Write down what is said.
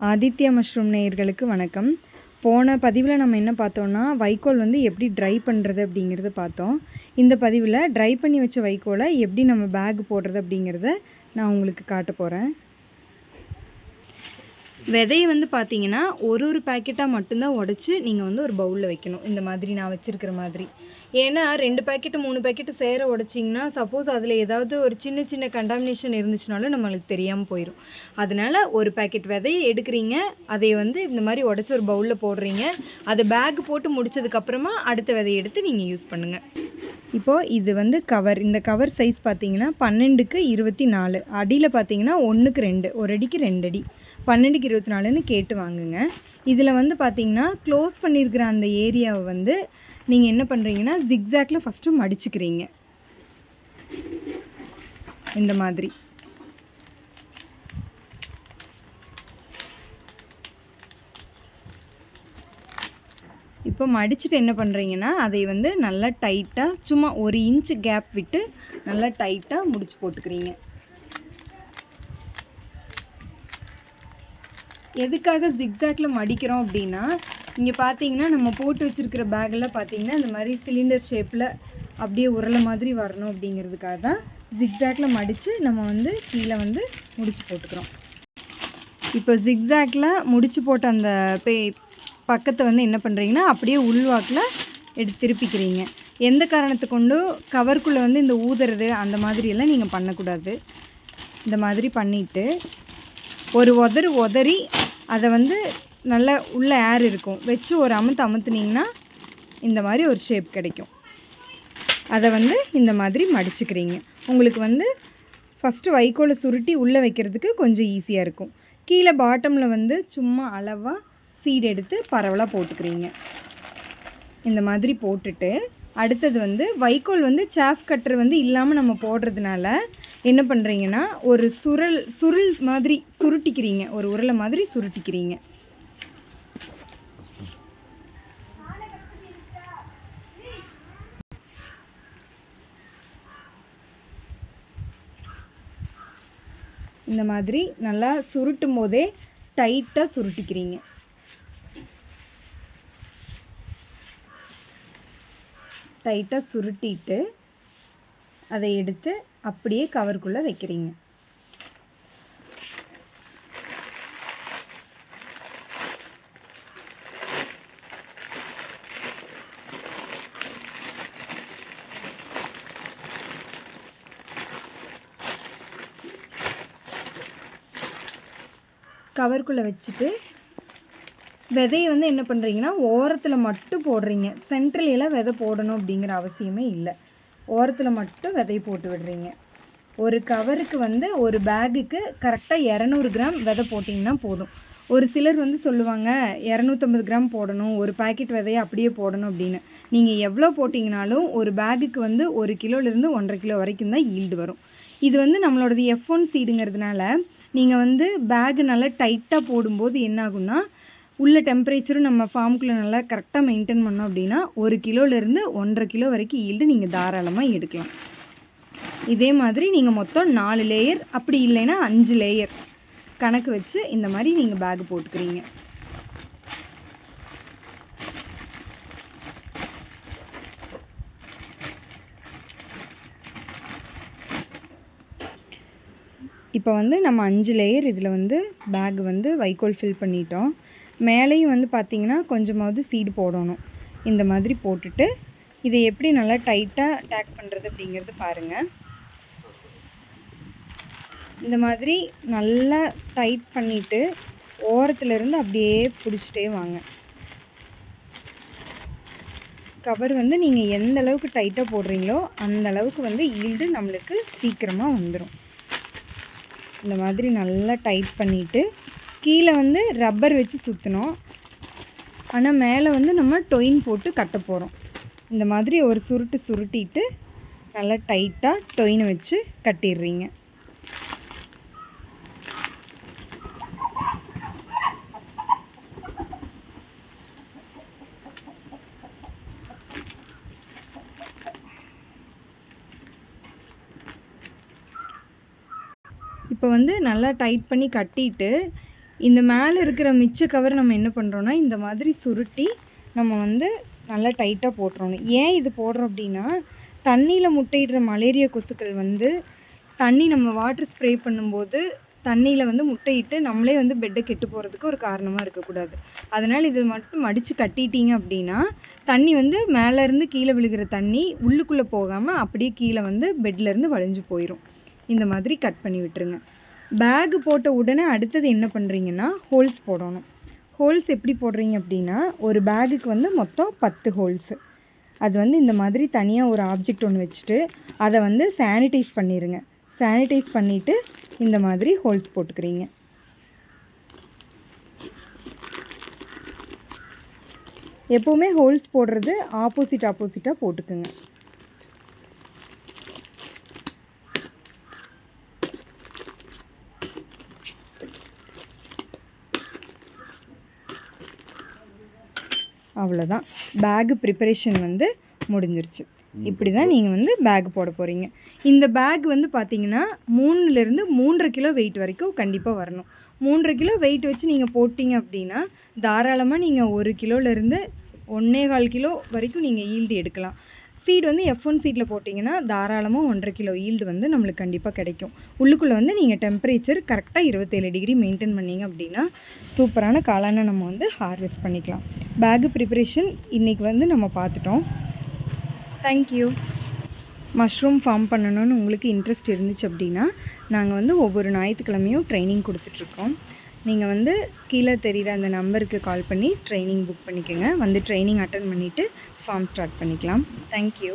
Aditya mushroom நேயர்களுக்கு வணக்கம். போன பதிவில் நம்ம என்ன பார்த்தோன்னா வைக்கோல் வந்து எப்படி ட்ரை பண்ணுறது அப்படிங்கிறத பார்த்தோம். இந்த பதிவில் ட்ரை பண்ணி வச்ச வைக்கோலை எப்படி நம்ம பேக் போடுறது அப்படிங்கிறத நான் உங்களுக்கு காட்ட போகிறேன் விதையை வந்து பார்த்தீங்கன்னா ஒரு ஒரு பேக்கெட்டாக மட்டும்தான் உடச்சி நீங்கள் வந்து ஒரு பவுலில் வைக்கணும். இந்த மாதிரி நான் வச்சுருக்கிற மாதிரி. ஏன்னா ரெண்டு பேக்கெட்டு மூணு பேக்கெட்டு சேர உடைச்சிங்கன்னா சப்போஸ் அதில் ஏதாவது ஒரு சின்ன சின்ன கண்டாமினேஷன் இருந்துச்சுனாலும் நம்மளுக்கு தெரியாமல் போயிடும் அதனால் ஒரு பேக்கெட் விதையை எடுக்கிறீங்க. அதை வந்து இந்த மாதிரி உடச்சி ஒரு பவுலில் போடுறீங்க. அதை பேக் போட்டு முடிச்சதுக்கப்புறமா அடுத்த விதையை எடுத்து நீங்கள் யூஸ் பண்ணுங்கள் இப்போது இது வந்து கவர் இந்த கவர் சைஸ் பார்த்தீங்கன்னா பன்னெண்டுக்கு இருபத்தி நாலு. அடியில் பார்த்தீங்கன்னா ஒன்றுக்கு ரெண்டு. ஒரு அடிக்கு ரெண்டு அடி. பன்னெண்டுக்கு இருபத்தி நாலுன்னு கேட்டு வாங்குங்க. இதில் வந்து பார்த்தீங்கன்னா க்ளோஸ் பண்ணியிருக்கிற அந்த ஏரியாவை வந்து நீங்கள் என்ன பண்ணுறீங்கன்னா ஜிக்ஸாக்ல ஃபஸ்ட்டு மடிச்சுக்கிறீங்க. இந்த மாதிரி. இப்போ மடிச்சுட்டு என்ன பண்ணுறீங்கன்னா அதை வந்து நல்லா டைட்டாக சும்மா ஒரு இன்ச்சு கேப் விட்டு நல்லா டைட்டாக முடிச்சு போட்டுக்கிறீங்க. எதுக்காக ஜிக்ஸாக்ல மடிக்கிறோம் அப்படின்னா இங்கே பார்த்தீங்கன்னா நம்ம போட்டு வச்சுருக்கிற பேக்கில் பார்த்தீங்கன்னா இந்த மாதிரி சிலிண்டர் ஷேப்பில் அப்படியே உருளை மாதிரி வரணும் அப்படிங்கிறதுக்காக தான் ஜிக்ஸாக்ல மடித்து நம்ம வந்து கீழே வந்து முடிச்சு போட்டுக்கிறோம். இப்போ ஜிக்ஸாக்ல முடிச்சு போட்ட அந்த பே பக்கத்தை வந்து என்ன பண்ணுறீங்கன்னா அப்படியே உள்வாக்கில் எடுத்து திருப்பிக்கிறீங்க. எந்த காரணத்தை கொண்டும் கவருக்குள்ளே வந்து இந்த ஊதுறது அந்த மாதிரியெல்லாம் நீங்கள் பண்ணக்கூடாது. இந்த மாதிரி பண்ணிவிட்டு ஒரு உதறு உதறி அதை வந்து நல்ல உள்ளே ஏர் இருக்கும். வச்சு ஒரு அமுத்து அமுத்துனீங்கன்னா இந்த மாதிரி ஒரு ஷேப் கிடைக்கும். அதை வந்து இந்த மாதிரி மடிச்சுக்கிறீங்க. உங்களுக்கு வந்து ஃபஸ்ட்டு வைக்கோலை சுருட்டி உள்ளே வைக்கிறதுக்கு கொஞ்சம் ஈஸியாக இருக்கும். கீழே பாட்டமில் வந்து சும்மா அளவாக சீடு எடுத்து பரவலாக போட்டுக்கிறீங்க. இந்த மாதிரி போட்டுட்டு அடுத்தது வந்து வைக்கோல் வந்து சாஃப் கட்டர் வந்து இல்லாமல் நம்ம போடுறதுனால என்ன பண்ணுறீங்கன்னா ஒரு சுரல் சுருள் மாதிரி சுருட்டிக்கிறீங்க. ஒரு உருளை மாதிரி சுருட்டிக்கிறீங்க. இந்த மாதிரி நல்லா சுருட்டும் போதே டைட்டாக சுருட்டிக்கிறீங்க. டைட்டாக சுருட்டிட்டு அதை எடுத்து அப்படியே கவருக்குள்ளே வைக்கிறீங்க. கவருக்குள்ளே வச்சுட்டு விதையை வந்து என்ன பண்ணுறீங்கன்னா ஓரத்தில் மட்டும் போடுறீங்க. சென்ட்ரலையெல்லாம் விதை போடணும் அப்படிங்கிற அவசியமே இல்லை. ஓரத்தில் மட்டும் விதை போட்டு விடுறீங்க. ஒரு கவருக்கு வந்து ஒரு பேகுக்கு கரெக்டாக இரநூறு கிராம் விதை போட்டிங்கன்னா போதும். ஒரு சிலர் வந்து சொல்லுவாங்க இரநூத்தம்பது கிராம் போடணும் ஒரு பாக்கெட் விதையை அப்படியே போடணும் அப்படின்னு. நீங்கள் எவ்வளோ போட்டிங்கனாலும் ஒரு பேகுக்கு வந்து ஒரு கிலோலேருந்து ஒன்றரை கிலோ வரைக்கும் தான் ஈல்டு வரும். இது வந்து நம்மளோடது எஃப் ஒன் சீடுங்கிறதுனால நீங்கள் வந்து பேகு நல்லா டைட்டாக போடும்போது என்னாகும்னா உள்ள டெம்பரேச்சரும் நம்ம ஃபார்முக்குள்ளே நல்லா கரெக்டாக மெயின்டைன் பண்ணோம் அப்படின்னா ஒரு கிலோலேருந்து ஒன்றரை கிலோ வரைக்கும் ஈல்டு நீங்கள் தாராளமாக எடுக்கலாம். இதே மாதிரி நீங்கள் மொத்தம் நாலு லேயர் அப்படி இல்லைன்னா அஞ்சு லேயர் கணக்கு வச்சு இந்த மாதிரி நீங்கள் பேக் போட்டுக்கிறீங்க. இப்போ வந்து நம்ம அஞ்சு லேயர் இதில் வந்து பேக் வந்து வைக்கோல் ஃபில் பண்ணிட்டோம். மேலேயும் வந்து பார்த்திங்கன்னா கொஞ்சமாவது சீடு போடணும். இந்த மாதிரி போட்டுட்டு இதை எப்படி நல்லா டைட்டாக டேக் பண்ணுறது அப்படிங்கிறது பாருங்கள் இந்த மாதிரி நல்லா டைட் பண்ணிவிட்டு ஓரத்துலேருந்து அப்படியே பிடிச்சிட்டே வாங்க. கவர் வந்து நீங்கள் எந்த அளவுக்கு டைட்டாக போடுறீங்களோ அந்த அளவுக்கு வந்து ஈல்டு நம்மளுக்கு சீக்கிரமாக வந்துடும் இந்த மாதிரி நல்லா டைட் பண்ணிவிட்டு கீழே வந்து ரப்பர் வச்சு சுற்றணும் ஆனால் மேலே வந்து நம்ம டொயின் போட்டு கட்ட போகிறோம் இந்த மாதிரி ஒரு சுருட்டு சுருட்டிட்டு நல்லா டைட்டாக டொயினை வச்சு கட்டிடுறீங்க. இப்போ வந்து நல்லா டைட் பண்ணி கட்டிட்டு இந்த மேலே இருக்கிற மிச்ச கவர் நம்ம என்ன பண்ணுறோன்னா இந்த மாதிரி சுருட்டி நம்ம வந்து நல்லா டைட்டாக போட்டுறணும். ஏன் இது போடுறோம் அப்படின்னா தண்ணியில் முட்டையிடுற மலேரியா கொசுக்கள் வந்து தண்ணி நம்ம வாட்டர் ஸ்ப்ரே பண்ணும்போது தண்ணியில் வந்து முட்டையிட்டு நம்மளே வந்து பெட்டை கெட்டு போகிறதுக்கு ஒரு காரணமாக இருக்கக்கூடாது. அதனால் இது மட்டும் மடித்து கட்டிட்டீங்க அப்படின்னா தண்ணி வந்து மேலேருந்து கீழே விழுகிற தண்ணி உள்ளுக்குள்ளே போகாமல் அப்படியே கீழே வந்து பெட்லேருந்து வழிஞ்சு போயிடும் இந்த மாதிரி கட் பண்ணி விட்டுருங்க. பேக் போட்ட உடனே அடுத்தது என்ன பண்ணுறீங்கன்னா ஹோல்ஸ் போடணும். ஹோல்ஸ் எப்படி போடுறீங்க அப்படின்னா ஒரு பேகுக்கு வந்து மொத்தம் பத்து ஹோல்ஸு அது வந்து இந்த மாதிரி தனியாக ஒரு ஆப்ஜெக்ட் ஒன்று வச்சுட்டு அதை வந்து சானிடைஸ் பண்ணிடுங்க சானிடைஸ் பண்ணிவிட்டு இந்த மாதிரி ஹோல்ஸ் போட்டுக்கிறீங்க. எப்போவுமே ஹோல்ஸ் போடுறது ஆப்போசிட் ஆப்போசிட்டாக போட்டுக்குங்க. அவ்வளோதான் பேகு ப்ரிப்பரேஷன் வந்து முடிஞ்சிருச்சு. இப்படி தான் நீங்கள் வந்து பேக் போட போகிறீங்க இந்த பேக் வந்து பார்த்தீங்கன்னா மூணுலேருந்து மூன்றரை கிலோ வெயிட் வரைக்கும் கண்டிப்பாக வரணும். மூன்றரை கிலோ வெயிட் வச்சு நீங்கள் போட்டிங்க அப்படின்னா தாராளமாக நீங்கள் ஒரு கிலோலேருந்து ஒன்றே கால் கிலோ வரைக்கும் நீங்கள் ஈல்டு எடுக்கலாம். சீடு வந்து எஃப் ஒன் சீட்டில் போட்டிங்கன்னா தாராளமாக ஒன்றரை கிலோ ஈல்டு வந்து நம்மளுக்கு கண்டிப்பாக கிடைக்கும். உள்ளுக்குள்ளே வந்து நீங்கள் டெம்பரேச்சர் கரெக்டாக இருபத்தேழு டிகிரி மெயின்டைன் பண்ணீங்க அப்படின்னா சூப்பரான காளானை நம்ம வந்து ஹார்வெஸ்ட் பண்ணிக்கலாம். பேகு ப்ரிப்பரேஷன் இன்றைக்கி வந்து நம்ம பார்த்துட்டோம். தேங்க்யூ மஷ்ரூம் ஃபார்ம் பண்ணணும்னு உங்களுக்கு இன்ட்ரெஸ்ட் இருந்துச்சு அப்படின்னா நாங்கள் வந்து ஒவ்வொரு ஞாயிற்றுக்கிழமையும் ட்ரைனிங் கொடுத்துட்ருக்கோம் நீங்கள் வந்து கீழே தெரிகிற அந்த நம்பருக்கு கால் பண்ணி ட்ரைனிங் புக் பண்ணிக்கோங்க. வந்து ட்ரைனிங் அட்டன் பண்ணிவிட்டு ஃபார்ம் ஸ்டார்ட் பண்ணிக்கலாம். Thank you